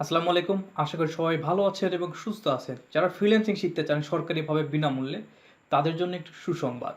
আসসালামু আলাইকুম। আশা করি সবাই ভালো আছেন এবং সুস্থ আছেন। যারা ফ্রিল্যান্সিং শিখতে চান সরকারিভাবে বিনামূল্যে, তাদের জন্য একটি সুসংবাদ।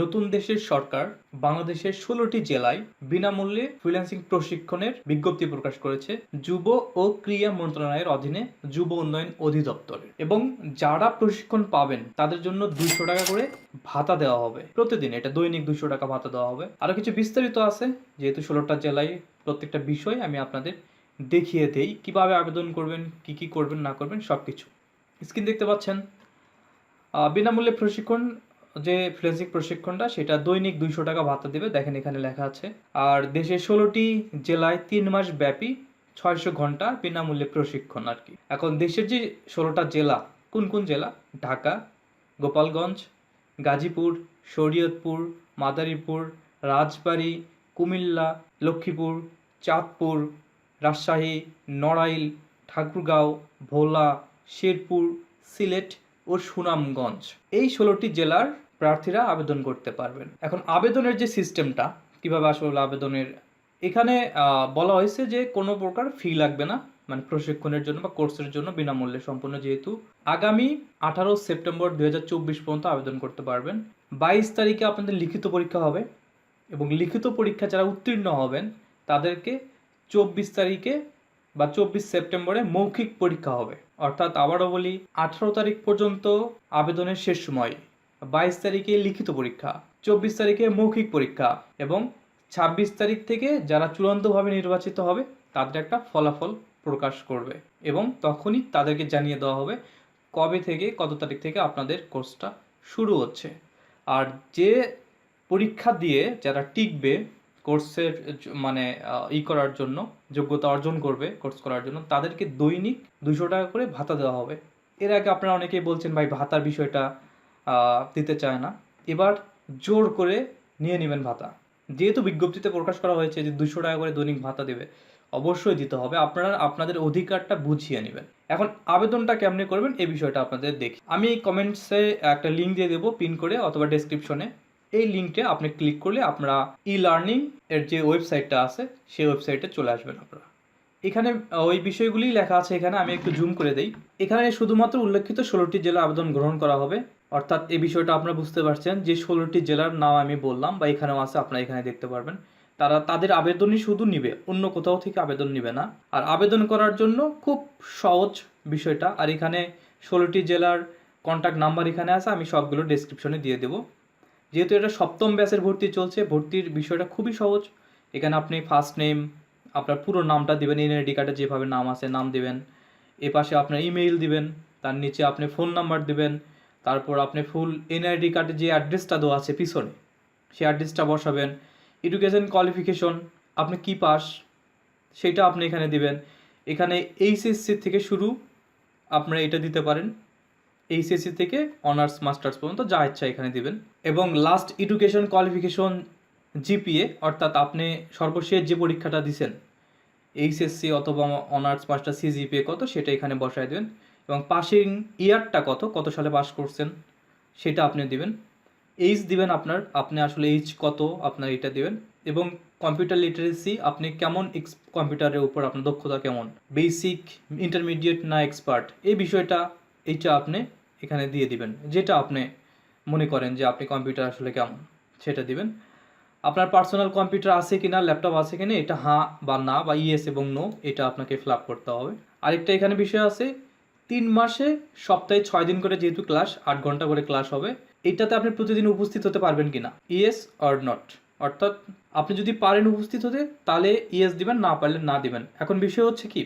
নতুন দেশের সরকার বাংলাদেশের ষোলোটি জেলায় বিনামূল্যে ফ্রিল্যান্সিং প্রশিক্ষণের বিজ্ঞপ্তি প্রকাশ করেছে যুব ও ক্রীড়া মন্ত্রণালয়ের অধীনে যুব উন্নয়ন অধিদপ্তরে। এবং যারা প্রশিক্ষণ পাবেন, তাদের জন্য দুইশো টাকা করে ভাতা দেওয়া হবে। প্রতিদিন এটা দৈনিক দুইশো টাকা ভাতা দেওয়া হবে। আরও কিছু বিস্তারিত আছে, যেহেতু ষোলোটা জেলায় প্রত্যেকটা বিষয় আমি আপনাদের দেখিয়ে দেই কীভাবে আবেদন করবেন, কি কি করবেন, না করবেন সব কিছু স্ক্রিন দেখতে পাচ্ছেন। বিনামূল্যে প্রশিক্ষণ, যে ফ্রিল্যান্সিং প্রশিক্ষণটা, সেটা দৈনিক দুইশো টাকা ভাতা দেবে। দেখেন এখানে লেখা আছে। আর দেশের ষোলোটি জেলায় তিন মাস ব্যাপী ছয়শো ঘণ্টা বিনামূল্যে প্রশিক্ষণ আর কি। এখন দেশের যে ষোলোটা জেলা, কোন কোন জেলা? ঢাকা, গোপালগঞ্জ, গাজীপুর, শরীয়তপুর, মাদারীপুর, রাজবাড়ী, কুমিল্লা, লক্ষ্মীপুর, চাঁদপুর রাজশাহী, নড়াইল, ঠাকুরগাঁও, ভোলা, শেরপুর, সিলেট ও সুনামগঞ্জ। এই ষোলোটি জেলার প্রার্থীরা আবেদন করতে পারবেন। এখন আবেদনের যে সিস্টেমটা, কীভাবে আসলে আবেদনের, এখানে বলা হয়েছে যে কোনো প্রকার ফি লাগবে না মানে প্রশিক্ষণের জন্য বা কোর্সের জন্য বিনামূল্যে সম্পূর্ণ যেহেতু আগামী আঠারো সেপ্টেম্বর দু হাজার চব্বিশ পর্যন্ত আবেদন করতে পারবেন। বাইশ তারিখে আপনাদের লিখিত পরীক্ষা হবে এবং লিখিত পরীক্ষা যারা উত্তীর্ণ হবেন, তাদেরকে চব্বিশ তারিখে বা চব্বিশ সেপ্টেম্বরে মৌখিক পরীক্ষা হবে। অর্থাৎ আবারও বলি, আঠারো তারিখ পর্যন্ত আবেদনের শেষ সময়, বাইশ তারিখে লিখিত পরীক্ষা, চব্বিশ তারিখে মৌখিক পরীক্ষা এবং ছাব্বিশ তারিখ থেকে যারা চূড়ান্তভাবে নির্বাচিত হবে, তাদের একটা ফলাফল প্রকাশ করবে এবং তখনই তাদেরকে জানিয়ে দেওয়া হবে কবে থেকে, কত তারিখ থেকে আপনাদের কোর্সটা শুরু হচ্ছে। আর যে পরীক্ষা দিয়ে যারা টিকবে কোর্সের মানে ই করার জন্য, যোগ্যতা অর্জন করবে কোর্স করার জন্য, তাদেরকে দৈনিক দুশো টাকা করে ভাতা দেওয়া হবে। এর আগে আপনারা অনেকেই বলছেন, ভাই, ভাতার বিষয়টা দিতে চায় না। এবার জোর করে নিয়ে নেবেন ভাতা। যেহেতু বিজ্ঞপ্তিতে প্রকাশ করা হয়েছে যে দুশো টাকা করে দৈনিক ভাতা দেবে, অবশ্যই দিতে হবে। আপনারা, আপনাদের অধিকারটা বুঝিয়ে নেবেন। এখন আবেদনটা কেমনে করবেন এই বিষয়টা আপনাদের দেখি। আমি কমেন্টসে একটা লিঙ্ক দিয়ে দেবো পিন করে অথবা ডেসক্রিপশনে এই লিঙ্কে আপনি ক্লিক করলে আপনারা ই লার্নিং এর যে ওয়েবসাইটটা আছে, সেই ওয়েবসাইটে চলে আসবেন আপনারা। এখানে ওই বিষয়গুলি লেখা আছে এখানে, আমি একটু জুম করে দেই। এখানে শুধুমাত্র উল্লেখিত ষোলোটি জেলা আবেদন গ্রহণ করা হবে। অর্থাৎ এই বিষয়টা আপনারা বুঝতে পারছেন যে ষোলোটি জেলার নাম আমি বললাম বা এখানেও আছে, আপনারা এখানে দেখতে পারবেন। তারা, তাদের আবেদনই শুধু নিবে, অন্য কোথাও থেকে আবেদন নিবে না। আর আবেদন করার জন্য খুব সহজ বিষয়টা। আর এখানে ষোলোটি জেলার কন্ট্যাক্ট নাম্বার এখানে আছে, আমি সবগুলো ডেসক্রিপশনে দিয়ে দেবো। যেহেতু এটা সপ্তম ব্যাচের ভর্তি চলছে, ভর্তির বিষয়টা খুবই সহজ। এখানে আপনি ফার্স্ট নেম আপনার পুরো নামটা দিবেন এনআইডি কার্ডে যেভাবে নাম আছে, নাম দেবেন। এ পাশে আপনার ইমেইল দিবেন, তার নিচে আপনি ফোন নাম্বার দিবেন, তারপর আপনি ফুল এনআইডি কার্ডে যে অ্যাড্রেসটা দেওয়া আছে পিছনে, সেই অ্যাড্রেসটা বসাবেন। এডুকেশন কোয়ালিফিকেশন আপনি কি পাস, সেটা আপনি এখানে দিবেন। এখানে এইচএসসি থেকে শুরু, আপনারা এটা দিতে পারেন। এইচএসসি থেকে অনার্স মাস্টার্স পর্যন্ত যা ইচ্ছা এখানে দিবেন। এবং লাস্ট এডুকেশন কোয়ালিফিকেশন জিপিএ অর্থাৎ আপনি সর্বশেষ যে পরীক্ষাটা দিছেন এইচএসসি অথবা অনার্স মাস্টার সিজিপিএ কত, সেটা এখানে বসায় দেবেন। এবং পাসিং ইয়ারটা কত কত সালে পাস করছেন, সেটা আপনি দিবেন। এইচ দিবেন আপনার, আপনি আসলে এইচ কত, আপনার এটা দিবেন। এবং কম্পিউটার লিটারেসি আপনি কেমন কম্পিউটারের উপর আপনার দক্ষতা কেমন বেসিক ইন্টারমিডিয়েট না এক্সপার্ট এই বিষয়টা, এইটা আপনি এখানে দিয়ে দিবেন। যেটা আপনি মনে করেন যে আপনি কম্পিউটার আসলে কেমন, সেটা দিবেন। আপনার পার্সোনাল কম্পিউটার আছে কি না ল্যাপটপ আছে কি না এটা হাঁ বা না বা ইয়েস এবং নো এটা আপনাকে ফিল করতে হবে। আরেকটা এখানে বিষয় আছে, তিন মাসে সপ্তাহে ছয় দিন করে যেহেতু ক্লাস আট ঘণ্টা করে ক্লাস হবে, এটাতে আপনি প্রতিদিন উপস্থিত হতে পারবেন কিনা ইয়েস অর নট অর্থাৎ আপনি যদি পারেন উপস্থিত হতে, তাহলে ইয়েস দিবেন, না পারলে না দিবেন। এখন বিষয় হচ্ছে কি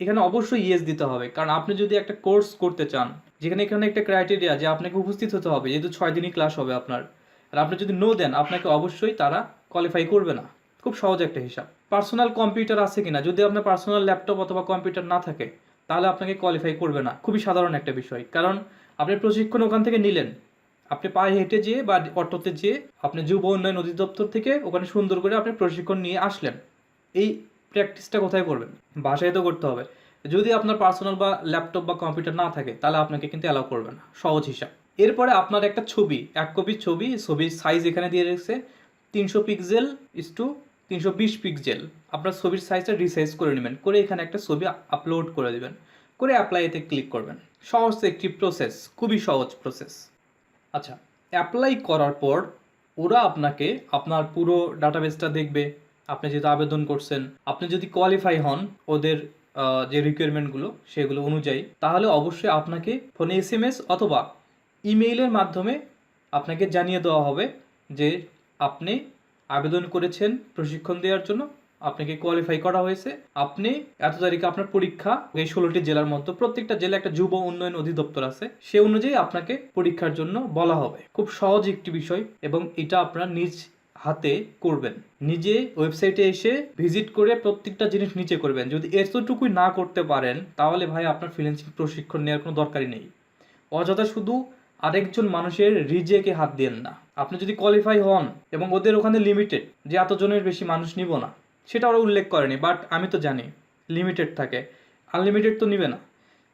এখানে অবশ্যই ইয়েস দিতে হবে। কারণ আপনি যদি একটা কোর্স করতে চান, যেখানে এখানে একটা ক্রাইটেরিয়া যে আপনাকে উপস্থিত হতে হবে, যেহেতু ছয় দিনই ক্লাস হবে আপনার, আর আপনি যদি নো দেন, আপনাকে অবশ্যই তারা কোয়ালিফাই করবে না। খুব সহজ একটা হিসাব। পার্সোনাল কম্পিউটার আছে কিনা, যদি আপনার পার্সোনাল ল্যাপটপ অথবা কম্পিউটার না থাকে, তাহলে আপনাকে কোয়ালিফাই করবে না। খুবই সাধারণ একটা বিষয়। কারণ আপনি প্রশিক্ষণ ওখান থেকে নিলেন। আপনি পায়ে হেঁটে যেয়ে বা অটোতে যেয়ে আপনি যুব উন্নয়ন অধিদপ্তর থেকে ওখানে সুন্দর করে আপনি প্রশিক্ষণ নিয়ে আসলেন। এই প্র্যাকটিসটা কোথায় করবেন? বাসায় তো করতে হবে। যদি আপনার পার্সোনাল বা ল্যাপটপ বা কম্পিউটার না থাকে, তাহলে আপনাকে কিন্তু অ্যালাউ করবে না। সহজ হিসাব। এরপরে আপনার একটা ছবি, এক কপি ছবি, ছবির সাইজ এখানে দিয়ে রেখেছে, তিনশো পিক্সেল ইস টু তিনশো বিশ পিক্সেল আপনার ছবির সাইজটা রিসাইজ করে নেবেন, করে এখানে একটা ছবি আপলোড করে দেবেন। করে অ্যাপ্লাইতে ক্লিক করবেন। সহজ একটি প্রসেস খুবই সহজ প্রসেস আচ্ছা অ্যাপ্লাই করার পর ওরা আপনাকে আপনার পুরো ডাটাবেসটা দেখবে। আপনি যেহেতু আবেদন করছেন, আপনি যদি কোয়ালিফাই হন ওদের যে রিকোয়ারমেন্টগুলো সেগুলো অনুযায়ী, তাহলে অবশ্যই আপনাকে ফোনে এস এম এস অথবা ইমেইলের মাধ্যমে আপনাকে জানিয়ে দেওয়া হবে যে আপনি আবেদন করেছেন প্রশিক্ষণ দেওয়ার জন্য, আপনাকে কোয়ালিফাই করা হয়েছে। আপনি এত তারিখে আপনার পরীক্ষা, এই ষোলোটি জেলার মধ্যে প্রত্যেকটা জেলা একটা যুব উন্নয়ন অধিদপ্তর আছে, সে অনুযায়ী আপনাকে পরীক্ষার জন্য বলা হবে। খুব সহজ একটি বিষয় এবং এটা আপনার নিজ হাতে করবেন। নিজে ওয়েবসাইটে এসে ভিজিট করে প্রত্যেকটা জিনিস নিচে করবেন। যদি এতটুকুই না করতে পারেন, তাহলে ভাই আপনার ফ্রিল্যান্সিং প্রশিক্ষণ নেওয়ার কোনো দরকারই নেই। অযথা শুধু আরেকজন মানুষের রিজেকে হাত দিয়েন না। আপনি যদি কোয়ালিফাই হন এবং ওদের ওখানে লিমিটেড যে এতজনের বেশি মানুষ নিব না, সেটা ওরা উল্লেখ করেনি বাট আমি তো জানি লিমিটেড থাকে। আনলিমিটেড তো নিবে না।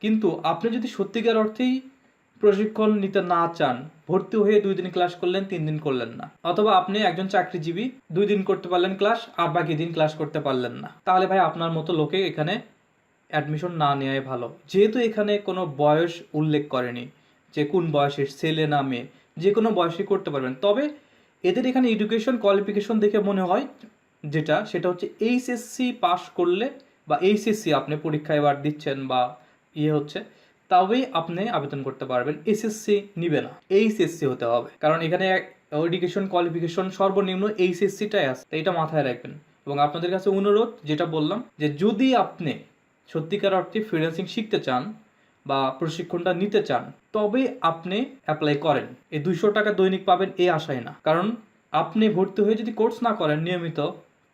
কিন্তু আপনি যদি সত্যিকার অর্থেই প্রশিক্ষণ নিতে না চান, ভর্তি হয়ে দুই দিন ক্লাস করলেন, তিন দিন করলেন না। অথবা আপনি একজন চাকরিজীবী, দুই দিন করতে পারলেন ক্লাস আর বাকি দিন ক্লাস করতে পারলেন না। তাহলে ভাই আপনার মতো লোকে এখানে অ্যাডমিশন না নেওয়াই ভালো। যেহেতু এখানে কোনো বয়স উল্লেখ করেনি, যে কোন বয়সের ছেলে না মেয়ে, যে কোনো বয়সে করতে পারবেন। তবে এদের এখানে এডুকেশন কোয়ালিফিকেশন দেখে মনে হয় যেটা, সেটা হচ্ছে এইচএসসি পাস করলে বা এইচএসসি আপনি পরীক্ষা এবার দিচ্ছেন বা ইয়ে হচ্ছে তবেই আপনি আবেদন করতে পারবেন। এসএসসি নিবে না। এইচএসসি হতে হবে। কারণ এখানে এডুকেশন কোয়ালিফিকেশন সর্বনিম্ন এইচএসসিটাই আছে। তো এটা মাথায় রাখবেন। এবং আপনাদের কাছে অনুরোধ, যেটা বললাম, যে যদি আপনি সত্যিকার অর্থে ফ্রিল্যান্সিং শিখতে চান বা প্রশিক্ষণটা নিতে চান, তবে আপনি অ্যাপ্লাই করেন। এই দুইশো টাকা দৈনিক পাবেন এই আশায় না। কারণ আপনি ভর্তি হয়ে যদি কোর্স না করেন নিয়মিত,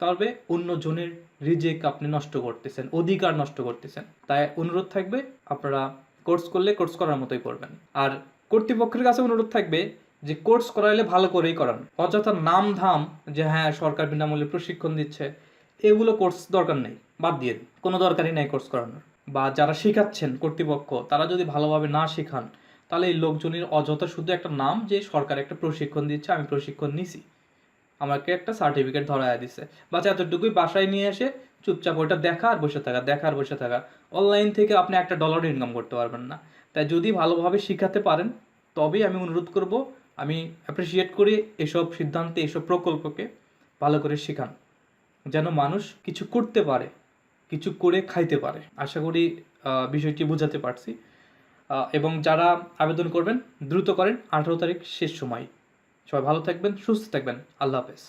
তবে অন্য জনের রিজেক আপনি নষ্ট করতেছেন, অধিকার নষ্ট করতেছেন। তাই অনুরোধ থাকবে, আপনারা কোর্স করলে কোর্স করার মতোই করবেন। আর কর্তৃপক্ষের কাছে অনুরোধ থাকবে যে কোর্স করাইলে ভালো করেই করান। অযথা নাম ধাম যে হ্যাঁ সরকার বিনামূল্যে প্রশিক্ষণ দিচ্ছে, এগুলো কোর্স দরকার নেই, বাদ দিয়ে। কোনো দরকারই নেই কোর্স করানোর। বা যারা শেখাচ্ছেন কর্তৃপক্ষ, তারা যদি ভালোভাবে না শেখান, তাহলে এই লোকজনের অযথা শুধু একটা নাম যে সরকার একটা প্রশিক্ষণ দিচ্ছে, আমি প্রশিক্ষণ নিছি। আমাকে একটা সার্টিফিকেট ধরায় দিছে। বাচ্চা এতটুকুই বাসায় নিয়ে এসে চুপচাপ ওইটা দেখা আর বসে থাকা, দেখা আর বসে থাকা। অনলাইন থেকে আপনি একটা ডলার ইনকাম করতে পারবেন না। তাই যদি ভালোভাবে শিখাতে পারেন, তবেই আমি অনুরোধ করব, আমি অ্যাপ্রিসিয়েট করি এসব সিদ্ধান্তে, এসব প্রকল্পকে। ভালো করে শেখান, যেন মানুষ কিছু করতে পারে, কিছু করে খাইতে পারে। আশা করি বিষয়টি বোঝাতে পারছি। এবং যারা আবেদন করবেন, দ্রুত করেন, আঠারো তারিখ শেষ সময়। সবাই ভালো থাকবেন, সুস্থ থাকবেন। আল্লাহ হাফেজ।